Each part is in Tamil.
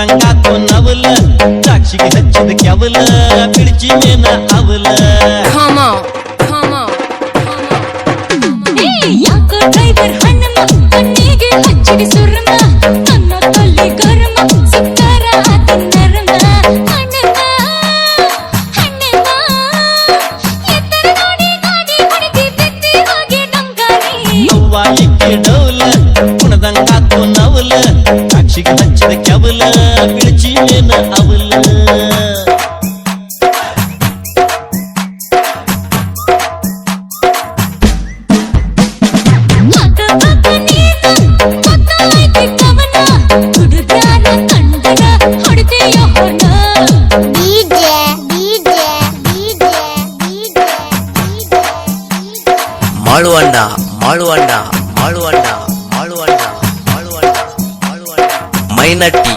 రంగాతో నవ్వుల సాక్షికి నచ్చింది కవుల పిలిచి నేను అవుల డ్రైవర్ హన్నమ్మ నీగే నచ్చిది సుర్రమ్మ ಅವಲ್ಲ ಬಿಳಿಚಿನ ಅವಲ್ಲ மாழுவாண்டா மாழுவாண்டா மாழுவாண்டா மாழுவாண்டா மாழுவாண்டா மாழுவாண்டா மைனட்டி.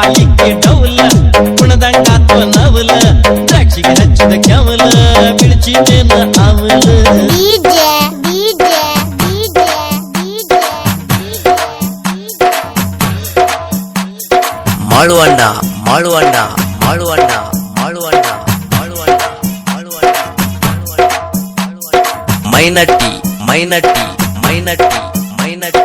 ಬಾಯಿಗೆ ಡೌಲ ಕುಣದಂಗಾತ ನವಲ ದ್ರಾಕ್ಷಿಗೆ ಹಚ್ಚಿದ ಕೆವಲ ಬಿಳಿಚಿದೇನ ಅವಲ மாழுவாண்டா மாழுவாண்டா மாழுவாண்டா மாழுவாண்டா மாழுவாண்டா மாழுவாண்டா மாழுவாண்டா மைனட்டி மைனட்டி மைனட்டி மைனட்டி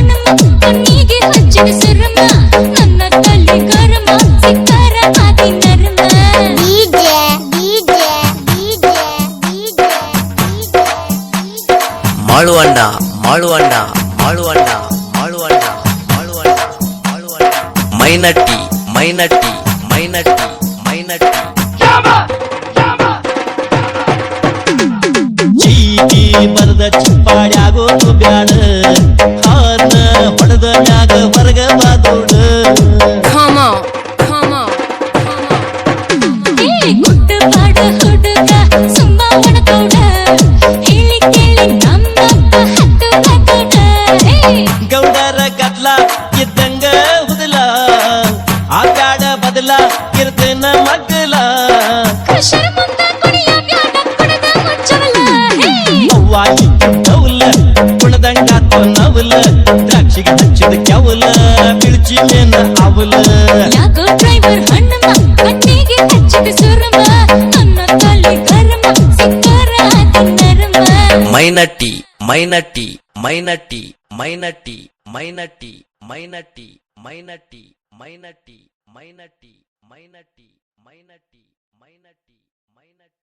ஆளுவாண்டா ஆளுவாண்டா ஆளுவாண்டா ஆளுவாண்டா ஆளுவாண்டா. மைனட்டி மைனட்டி மைனட்டி மைனட்டி. ಚೀಟಿ ಬರೆದ ಚುಪ್ಪಾಡ್ಯಾಗೋ ಬ್ಯಾಡ ಹಾರ್ನ ಹೊಡೆದ ಮ್ಯಾಗ ವರ್ಗವಾದೋಣ ಮಗ್ಲ ಕೀರ್ತನ ಮಗ್ಲ ನವ್ವಾಗಿ ನವಲ ಕುಣದಂಗಾತ ನವಲ ದ್ರಾಕ್ಷಿಗೆ ಹಚ್ಚಿದ ಕೆವಲ ಬಿಳ್ಚಿ ಮೇನ ಅವಲ ಯಾಕೋ ಡ್ರೈವರ್ ಹಣ್ಣಮ್ಮ ಕಣ್ಣಿಗೆ ಹಚ್ಚಿದ ಸುರಮ ನನ್ನ ತಲೆ ಕರ್ಮ ಸಿಕ್ಕರ ನರಮ ಮೈನಟ್ಟಿ மைனட்டி மைனட்டி மைனட்டி மைனட்டி மைனட்டி மைனட்டி மைனட்டி మైనటి మైనటి మైనటి మైనటి మైనటి